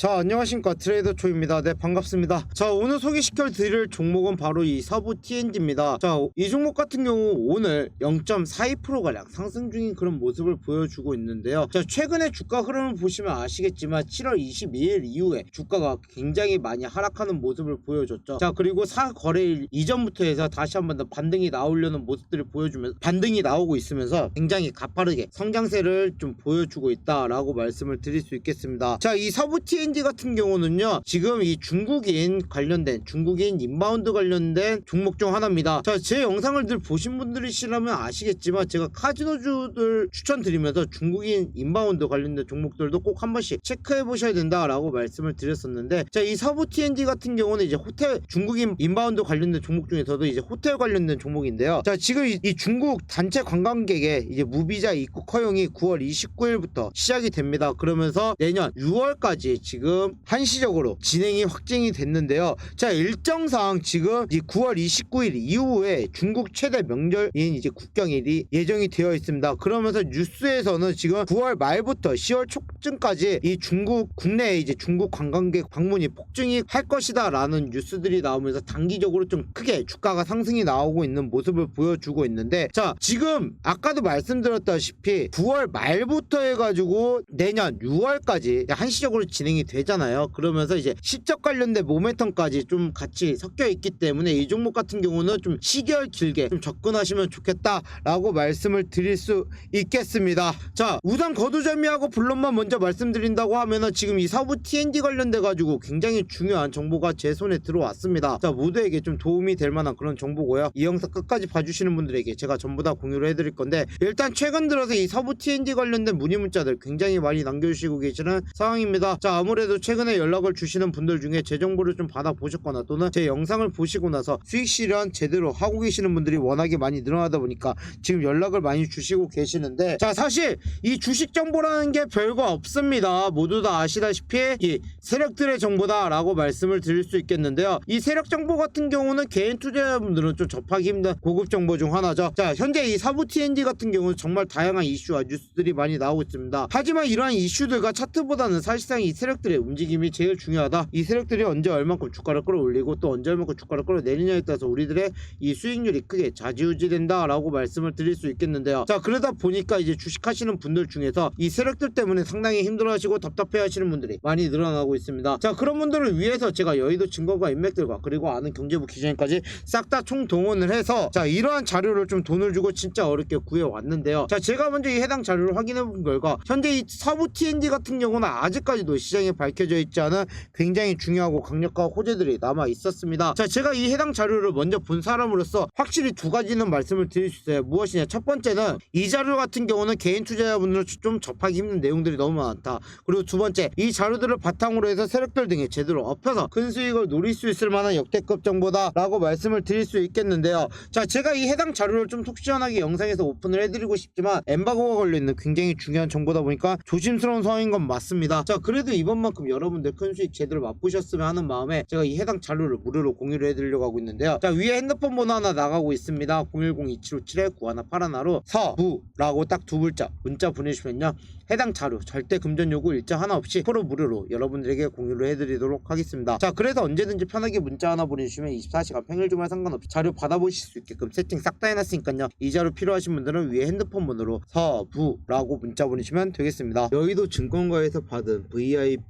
자 안녕하십니까. 트레이더 초입니다. 네 반갑습니다. 자 오늘 소개시켜 드릴 종목은 바로 이 서부 TNG입니다. 자 이 종목 같은 경우 오늘 0.42%가량 상승 중인 그런 모습을 보여주고 있는데요. 자 최근에 주가 흐름을 보시면 아시겠지만 7월 22일 이후에 주가가 굉장히 많이 하락하는 모습을 보여줬죠. 자 그리고 사거래일 이전부터 해서 다시 한번 더 반등이 나오려는 모습들을 보여주면서 반등이 나오고 있으면서 굉장히 가파르게 성장세를 좀 보여주고 있다라고 말씀을 드릴 수 있겠습니다. 자 이 서부 TNG 같은 경우는요 지금 이 중국인 관련된 중국인 인바운드 관련된 종목 중 하나입니다. 자 제 영상을 늘 보신 분들이시라면 아시겠지만 제가 카지노주들 추천드리면서 중국인 인바운드 관련된 종목들도 꼭 한 번씩 체크해 보셔야 된다라고 말씀을 드렸었는데 자 이 서부 TNG 같은 경우는 이제 호텔 중국인 인바운드 관련된 종목 중에서도 이제 호텔 관련된 종목인데요. 자 지금 이, 이 중국 단체 관광객의 이제 무비자 입국 허용이 9월 29일부터 시작이 됩니다. 그러면서 내년 6월까지 지금 한시적으로 진행이 확정이 됐는데요. 자 일정상 지금 이 9월 29일 이후에 중국 최대 명절인 이제 국경일이 예정이 되어 있습니다. 그러면서 뉴스에서는 지금 9월 말부터 10월 초쯤까지 이 중국 국내에 이제 중국 관광객 방문이 폭증이 할 것이다라는 뉴스들이 나오면서 단기적으로 좀 크게 주가가 상승이 나오고 있는 모습을 보여주고 있는데 자 지금 아까도 말씀드렸다시피 9월 말부터 해가지고 내년 6월까지 한시적으로 진행이 되잖아요. 그러면서 이제 시적 관련된 모멘텀까지 좀 같이 섞여 있기 때문에 이 종목 같은 경우는 좀 시기열 길게 좀 접근하시면 좋겠다라고 말씀을 드릴 수 있겠습니다. 자 우선 거두절미하고 본론만 먼저 말씀드린다고 하면은 지금 이 서부 TNG 관련돼 가지고 굉장히 중요한 정보가 제 손에 들어왔습니다. 자 모두에게 좀 도움이 될 만한 그런 정보고요. 이 영상 끝까지 봐주시는 분들에게 제가 전부 다 공유를 해드릴 건데 일단 최근 들어서 이 서부 TNG 관련된 문의 문자들 굉장히 많이 남겨주시고 계시는 상황입니다. 자 아무래도 최근에 연락을 주시는 분들 중에 제 정보를 좀 받아보셨거나 또는 제 영상을 보시고 나서 수익 실현 제대로 하고 계시는 분들이 워낙에 많이 늘어나다 보니까 지금 연락을 많이 주시고 계시는데 자 사실 이 주식 정보라는 게 별거 없습니다. 모두 다 아시다시피 이 세력들의 정보다 라고 말씀을 드릴 수 있겠는데요. 이 세력 정보 같은 경우는 개인 투자자분들은 좀 접하기 힘든 고급 정보 중 하나죠. 자 현재 이 사부 TNG 같은 경우는 정말 다양한 이슈와 뉴스들이 많이 나오고 있습니다. 하지만 이러한 이슈들과 차트보다는 사실상 이 세력들 의 움직임이 제일 중요하다. 이 세력들이 언제 얼만큼 주가를 끌어올리고 또 언제 얼만큼 주가를 끌어내리냐에 따라서 우리들의 이 수익률이 크게 좌지우지된다라고 말씀을 드릴 수 있겠는데요. 자 그러다 보니까 이제 주식하시는 분들 중에서 이 세력들 때문에 상당히 힘들어하시고 답답해하시는 분들이 많이 늘어나고 있습니다. 자 그런 분들을 위해서 제가 여의도 증거과 인맥들과 그리고 아는 경제부 기자님까지 싹 다 총동원을 해서 자 이러한 자료를 좀 돈을 주고 진짜 어렵게 구해왔는데요. 자 제가 먼저 이 해당 자료를 확인해 본 결과 현재 이 서부 TNG 같은 경우는 아직까지도 시장에 밝혀져 있지 않은 굉장히 중요하고 강력한 호재들이 남아 있었습니다. 자 제가 이 해당 자료를 먼저 본 사람으로서 확실히 두 가지는 말씀을 드릴 수 있어요. 무엇이냐? 첫 번째는 이 자료 같은 경우는 개인 투자자분들 좀 접하기 힘든 내용들이 너무 많다. 그리고 두 번째 이 자료들을 바탕으로 해서 세력들 등에 제대로 엎혀서 큰 수익을 노릴 수 있을 만한 역대급 정보다라고 말씀을 드릴 수 있겠는데요. 자 제가 이 해당 자료를 좀 속 시원하게 영상에서 오픈을 해드리고 싶지만 엠바고가 걸려 있는 굉장히 중요한 정보다 보니까 조심스러운 상황인 건 맞습니다. 자 그래도 이번 만큼 여러분들 큰 수익 제대로 맛보셨으면 하는 마음에 제가 이 해당 자료를 무료로 공유를 해드리려고 하고 있는데요. 자 위에 핸드폰 번호 하나 나가고 있습니다. 010-2757-9181로 서부라고 딱 두 글자 문자 보내주시면요. 해당 자료 절대 금전 요구 일정 하나 없이 프로 무료로 여러분들에게 공유를 해드리도록 하겠습니다. 자 그래서 언제든지 편하게 문자 하나 보내주시면 24시간 평일 주말 상관없이 자료 받아보실 수 있게끔 세팅 싹 다 해놨으니까요. 이 자료 필요하신 분들은 위에 핸드폰 번호로 서부라고 문자 보내시면 되겠습니다. 여의도 증권가에서 받은 VIP